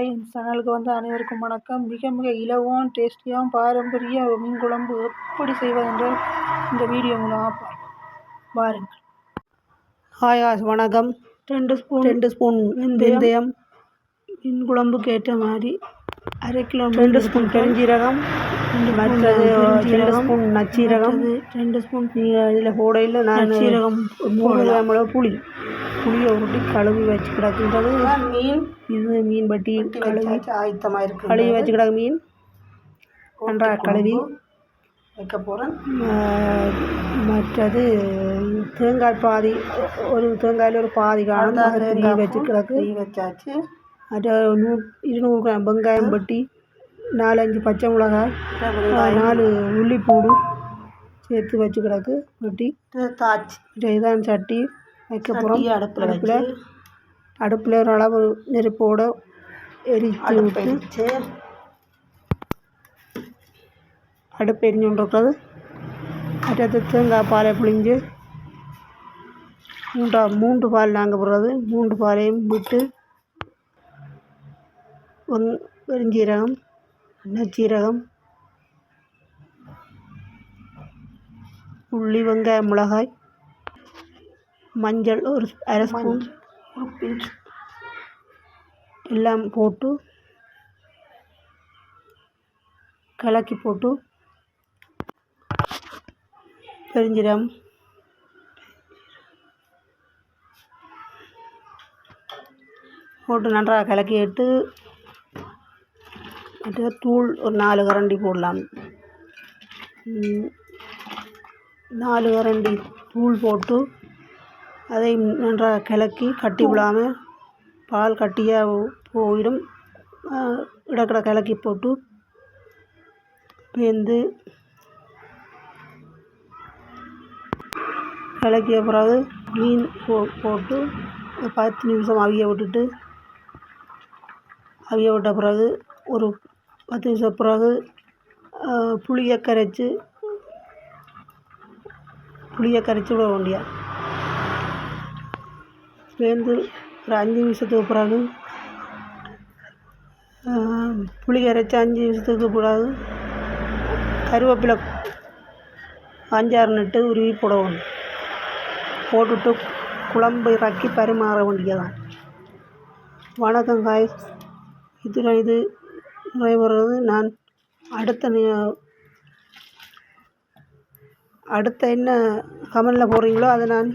Hi இந்த சேனலுக்கு வந்து அனைவருக்கும் வணக்கம். மிக மிக இலவம் டேஸ்டியாகவும் பாரம்பரிய மீன் குழம்பு எப்படி செய்வதென்று இந்த வீடியோ மூலமாக பாருங்கள் ஹாய் ஆஸ் வணக்கம். ரெண்டு ஸ்பூன் ரெண்டு ஸ்பூன் வெந்தயம். மீன் குழம்புக்கு ஏற்ற மாதிரி அரை கிலோ ரெண்டு ஸ்பூன் பெருஞ்சீரகம் மற்றது ரெண்டு ஸ்பூன் நச்சீரகம். ரெண்டு ஸ்பூன் இதில் போடையில் நான் நச்சீரகம் மூணு கிராம் அளவு புளி. புளியை உருட்டி கழுவி வச்சு கிடக்குன்றது மீன். இது மீன் பட்டி கழுவி. ஆயத்தமாக இருக்கு. கழுவி வச்சு கிடக்கு மீன். நன்றாக கழுவி. வைக்க போகிறேன் மற்றது தேங்காய் பாதி ஒரு தேங்காயில் ஒரு பாதி காணும். வச்சு கிடக்கு. வச்சாச்சு. அது நூ இருநூறு கிராம் வெங்காயம் பட்டி நாலஞ்சு பச்சை மிளகாய் நாலு உள்ளிப்பூடு சேர்த்து வச்சு கிடக்கு வெட்டி. தாச்சு இதான் சட்டி. வைக்க போகிறோம் அடுப்பில் அடுப்பில் ஒரு அளவு நெருப்போட எரிச்சு விட்டு அடுப்பு எரிஞ்சு கொண்டிருக்கிறது. அடுத்து தேங்காய் பாலை புழிஞ்சு மூன்றா மூன்று பால் நாங்கள் போடுறது. மூன்று பாலையும் விட்டு வெங் பெருஞ்சீரகம் நச்சீரகம் உள்ளி வெங்காயம் மிளகாய் மஞ்சள் ஒரு அரை ஸ்பூன் எல்லாம் போட்டு கலக்கி போட்டு பெருஞ்சீரகம். போட்டு நன்றாக கலக்கி விட்டு மற்ற தூள் ஒரு நாலு கரண்டி போடலாம் நாலு கரண்டி தூள் போட்டு அதை நன்றாக கிளக்கி கட்டி விடாமல் பால் கட்டியாக போயிடும் ஆ, இடக்கட கிளக்கி போட்டு பேந்து கிளக்கிய பிறகு மீன் போ போட்டு பத்து நிமிஷம் அவிய விட்டுட்டு அவிய விட்ட பிறகு ஒரு பத்து நிமிஷம் பிறகு புளியை கரைச்சி புளியை கரைச்சி விட வேண்டியா. சேர்ந்து ஒரு அஞ்சு நிமிஷத்துக்கு பிறகு புளி கரைச்சி அஞ்சு நிமிஷத்துக்கு பிறகு கருவேப்பிலை அஞ்சாறு நட்டு உருவி போடணும் போட்டுட்டு குழம்பு இறக்கி பரிமாற வேண்டியதான் வணக்கம் காய் இதில் இது நிறைவேறது நான் அடுத்த அடுத்த என்ன கமெண்டில் போடுறீங்களோ அதை நான்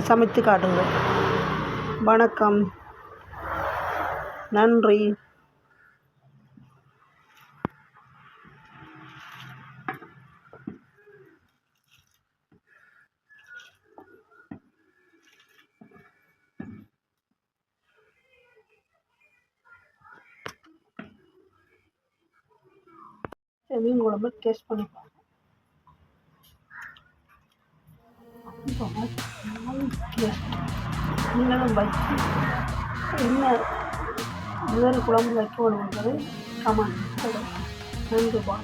சமைத்து காட்டுங்கள் வணக்கம். நன்றி. மீன் குழம்பு டேஸ்ட் பண்ணி பாருங்க. நீங்களும் வச்சு என்ன முதல் குழம்பு வைக்க வேணுங்கிறது கமெண்ட் நன்றி பா